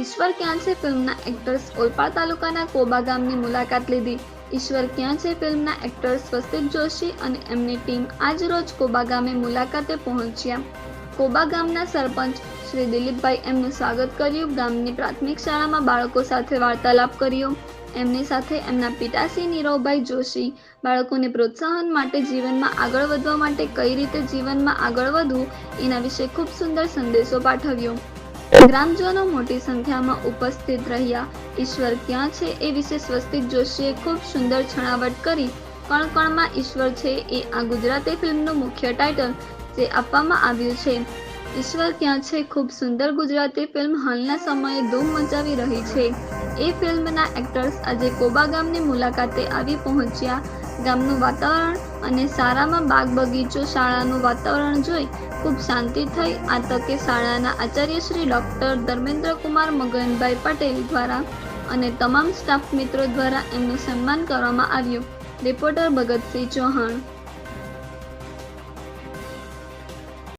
ઈશ્વર ક્યાં છે ફિલ્મના એક્ટર્સ? ઓલપાડ તાલુકાના કોબા ગામની મુલાકાત લીધી. ઈશ્વર ક્યાં છે ફિલ્મના એક્ટર સ્વસ્તિક જોશી અને એમની ટીમ આજ રોજ કોબા ગામે મુલાકાતે પહોંચ્યા. કોબા ગામના સરપંચ શ્રી દિલીપભાઈ એમનું સ્વાગત કર્યું. ગામની પ્રાથમિક શાળામાં બાળકો સાથે વાર્તાલાપ કર્યો. એમની સાથે એમના પિતાશ્રી નીરવભાઈ જોશી. બાળકોને પ્રોત્સાહન માટે જીવનમાં આગળ વધવા માટે કઈ રીતે જીવનમાં આગળ વધવું, એના વિશે ખૂબ સુંદર સંદેશો પાઠવ્યો. ગ્રામજનો મોટી સંખ્યામાં ઉપસ્થિત રહ્યા. ઈશ્વર ક્યાં છે એ વિશે સ્વસ્તિક જોશીએ ખૂબ સુંદર છણાવટ કરી. કણ કણમાં ઈશ્વર છે એ આ ગુજરાતી ફિલ્મનું મુખ્ય ટાઇટલ જે આપવામાં આવ્યું છે. ઈશ્વર ક્યાં છે ખૂબ સુંદર ગુજરાતી ફિલ્મ હાલના સમયે ધૂમ મચાવી રહી છે. એ ફિલ્મના એક્ટર્સ આજે કોબા ગામની મુલાકાતે આવી પહોંચ્યા. ગામનું વાતાવરણ અને સારામાં બાગ બગીચો શાળાનું વાતાવરણ જોઈ ખૂબ શાંતિ થઈ. આ તકે શાળાના આચાર્ય શ્રી ડૉક્ટર ધર્મેન્દ્ર કુમાર મગનભાઈ પટેલ દ્વારા અને તમામ સ્ટાફ મિત્રો દ્વારા એમનું સન્માન કરવામાં આવ્યું. રિપોર્ટર ભગતસિંહ ચૌહાણ.